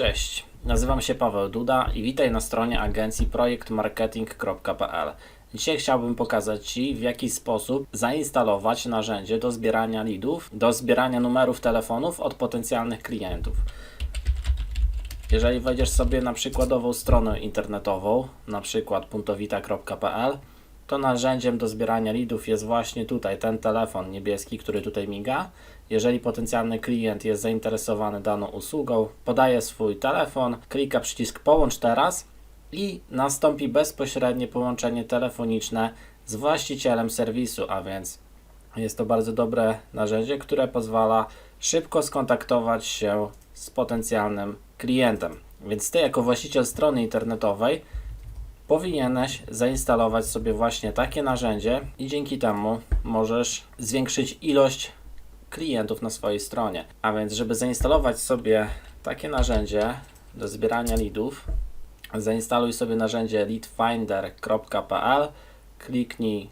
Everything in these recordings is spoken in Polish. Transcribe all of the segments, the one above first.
Cześć, nazywam się Paweł Duda i witaj na stronie agencji projektmarketing.pl. Dzisiaj chciałbym pokazać Ci, w jaki sposób zainstalować narzędzie do zbierania leadów, do zbierania numerów telefonów od potencjalnych klientów. Jeżeli wejdziesz sobie na przykładową stronę internetową, na przykład puntowita.pl, to narzędziem do zbierania leadów jest właśnie tutaj ten telefon niebieski, który tutaj miga. Jeżeli potencjalny klient jest zainteresowany daną usługą, podaje swój telefon, klika przycisk połącz teraz i nastąpi bezpośrednie połączenie telefoniczne z właścicielem serwisu, a więc jest to bardzo dobre narzędzie, które pozwala szybko skontaktować się z potencjalnym klientem. Więc ty, jako właściciel strony internetowej, powinieneś zainstalować sobie właśnie takie narzędzie i dzięki temu możesz zwiększyć ilość klientów na swojej stronie. A więc, żeby zainstalować sobie takie narzędzie do zbierania leadów, zainstaluj sobie narzędzie leadfinder.pl, kliknij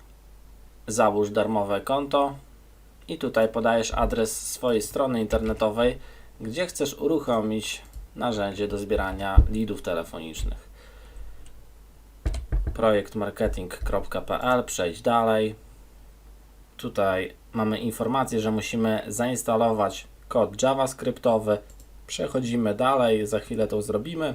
załóż darmowe konto i tutaj podajesz adres swojej strony internetowej, gdzie chcesz uruchomić narzędzie do zbierania leadów telefonicznych. projektmarketing.pl, przejdź dalej. Tutaj mamy informację, że musimy zainstalować kod JavaScriptowy. Przechodzimy dalej, za chwilę to zrobimy.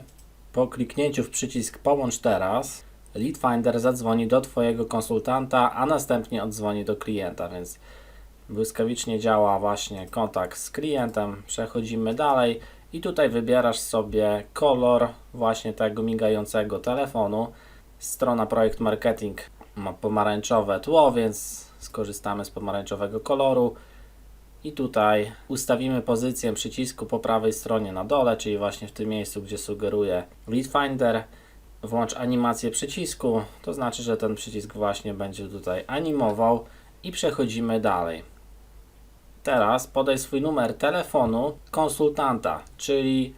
Po kliknięciu w przycisk Połącz teraz, Lead Finder zadzwoni do Twojego konsultanta, a następnie oddzwoni do klienta, więc błyskawicznie działa właśnie kontakt z klientem. Przechodzimy dalej i tutaj wybierasz sobie kolor właśnie tego migającego telefonu. Strona Projekt Marketing ma pomarańczowe tło, więc skorzystamy z pomarańczowego koloru. I tutaj ustawimy pozycję przycisku po prawej stronie na dole, czyli właśnie w tym miejscu, gdzie sugeruje Lead Finder. Włącz animację przycisku, to znaczy, że ten przycisk właśnie będzie tutaj animował i przechodzimy dalej. Teraz podaj swój numer telefonu konsultanta, czyli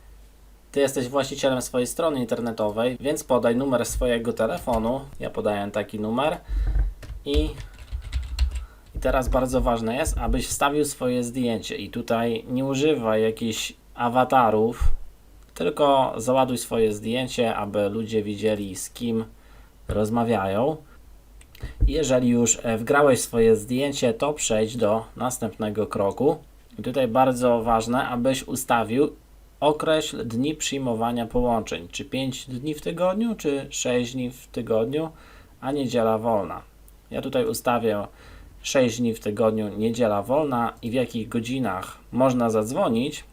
ty jesteś właścicielem swojej strony internetowej, więc podaj numer swojego telefonu. Ja podaję taki numer i i teraz bardzo ważne jest, abyś wstawił swoje zdjęcie i tutaj nie używaj jakichś awatarów, tylko załaduj swoje zdjęcie, aby ludzie widzieli z kim rozmawiają. Jeżeli już e, wgrałeś swoje zdjęcie, to przejdź do następnego kroku. I tutaj bardzo ważne, abyś ustawił określ dni przyjmowania połączeń. Czy 5 dni w tygodniu, czy 6 dni w tygodniu, a niedziela wolna. Ja tutaj ustawię 6 dni w tygodniu, niedziela wolna i w jakich godzinach można zadzwonić.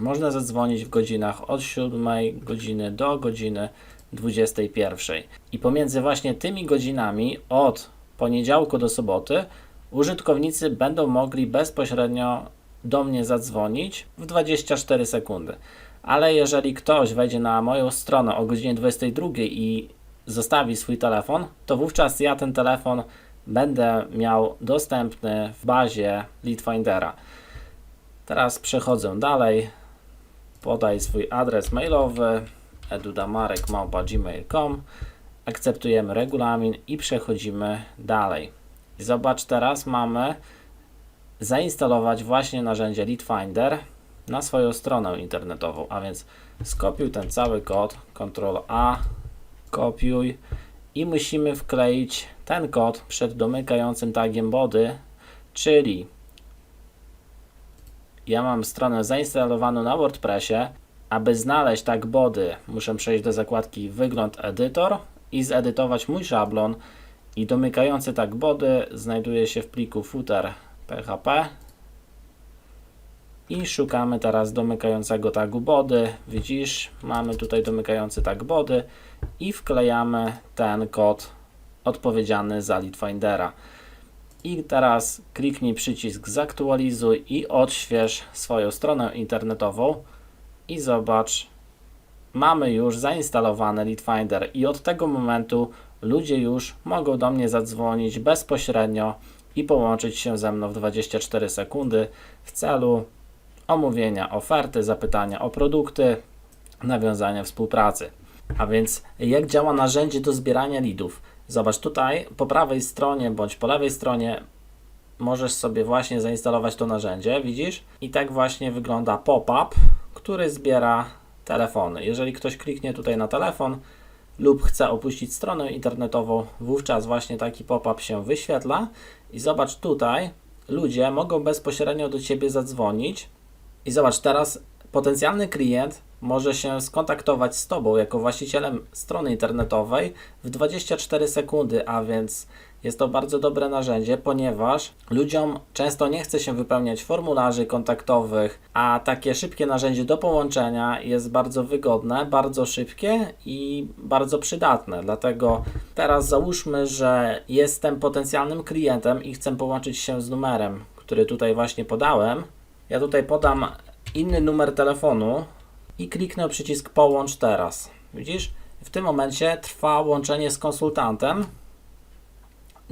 Można zadzwonić w godzinach od 7 godziny do godziny 21. I pomiędzy właśnie tymi godzinami od poniedziałku do soboty użytkownicy będą mogli bezpośrednio do mnie zadzwonić w 24 sekundy. Ale jeżeli ktoś wejdzie na moją stronę o godzinie 22 i zostawi swój telefon, to wówczas ja ten telefon będę miał dostępny w bazie Leadfindera. Teraz przechodzę dalej. Podaj swój adres mailowy edudamarek.gmail.com Akceptujemy regulamin i przechodzimy dalej. Zobacz, teraz mamy zainstalować właśnie narzędzie Leadfinder na swoją stronę internetową, a więc skopiuj ten cały kod, Ctrl A, kopiuj i musimy wkleić ten kod przed domykającym tagiem body, czyli ja mam stronę zainstalowaną na WordPressie. Aby znaleźć tag body, muszę przejść do zakładki Wygląd Edytor i zedytować mój szablon. I domykający tag body znajduje się w pliku footer PHP. I szukamy teraz domykającego tagu body. Widzisz, mamy tutaj domykający tag body i wklejamy ten kod odpowiedzialny za Leadfindera. I teraz kliknij przycisk zaktualizuj i odśwież swoją stronę internetową i zobacz, mamy już zainstalowany Leadfinder i od tego momentu ludzie już mogą do mnie zadzwonić bezpośrednio i połączyć się ze mną w 24 sekundy w celu omówienia oferty, zapytania o produkty, nawiązania współpracy. A więc jak działa narzędzie do zbierania leadów? Zobacz tutaj po prawej stronie bądź po lewej stronie możesz sobie właśnie zainstalować to narzędzie, widzisz? I tak właśnie wygląda pop-up, który zbiera telefony. Jeżeli ktoś kliknie tutaj na telefon lub chce opuścić stronę internetową, wówczas właśnie taki pop-up się wyświetla. I zobacz tutaj, ludzie mogą bezpośrednio do Ciebie zadzwonić. I zobacz teraz potencjalny klient może się skontaktować z Tobą jako właścicielem strony internetowej w 24 sekundy, a więc jest to bardzo dobre narzędzie, ponieważ ludziom często nie chce się wypełniać formularzy kontaktowych, a takie szybkie narzędzie do połączenia jest bardzo wygodne, bardzo szybkie i bardzo przydatne. Dlatego teraz załóżmy, że jestem potencjalnym klientem i chcę połączyć się z numerem, który tutaj właśnie podałem. Ja tutaj podam inny numer telefonu i kliknę przycisk połącz teraz. Widzisz? W tym momencie trwa łączenie z konsultantem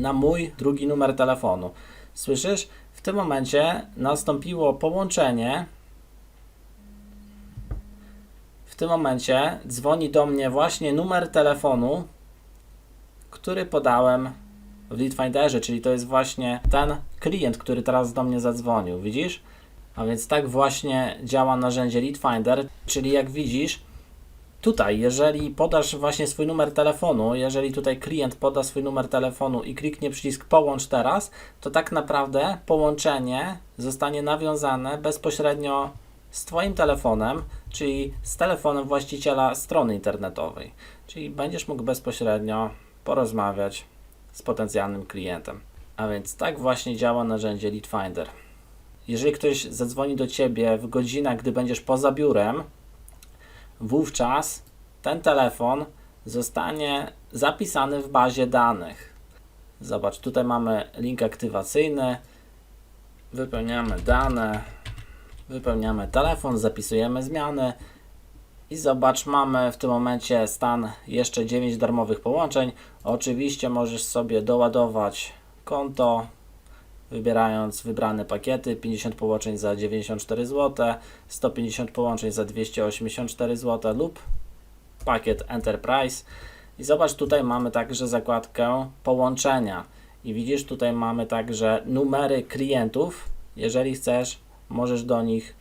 na mój drugi numer telefonu. Słyszysz? W tym momencie nastąpiło połączenie. W tym momencie dzwoni do mnie właśnie numer telefonu, który podałem w Leadfinderze, czyli to jest właśnie ten klient, który teraz do mnie zadzwonił. Widzisz? A więc tak właśnie działa narzędzie Leadfinder, czyli jak widzisz, Tutaj, jeżeli podasz właśnie swój numer telefonu, jeżeli tutaj klient poda swój numer telefonu i kliknie przycisk połącz teraz, to tak naprawdę połączenie zostanie nawiązane bezpośrednio z Twoim telefonem, czyli z telefonem właściciela strony internetowej. Czyli będziesz mógł bezpośrednio porozmawiać z potencjalnym klientem. A więc tak właśnie działa narzędzie Leadfinder. Jeżeli ktoś zadzwoni do Ciebie w godzinach, gdy będziesz poza biurem, wówczas ten telefon zostanie zapisany w bazie danych. Zobacz, tutaj mamy link aktywacyjny, wypełniamy dane, wypełniamy telefon, zapisujemy zmiany i zobacz, mamy w tym momencie stan jeszcze 9 darmowych połączeń. Oczywiście możesz sobie doładować konto, wybierając wybrane pakiety 50 połączeń za 94 zł, 150 połączeń za 284 zł lub pakiet Enterprise. I zobacz, tutaj mamy także zakładkę połączenia. I widzisz, tutaj mamy także numery klientów. Jeżeli chcesz, możesz do nich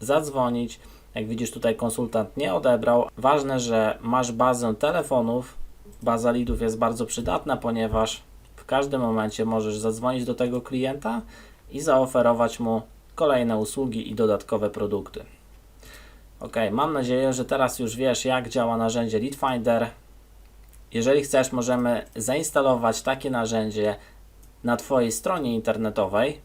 zadzwonić. Jak widzisz, tutaj konsultant nie odebrał. Ważne, że masz bazę telefonów. Baza lidów jest bardzo przydatna, ponieważ w każdym momencie możesz zadzwonić do tego klienta i zaoferować mu kolejne usługi i dodatkowe produkty. Ok, mam nadzieję, że teraz już wiesz, jak działa narzędzie Leadfinder. Jeżeli chcesz, możemy zainstalować takie narzędzie na Twojej stronie internetowej.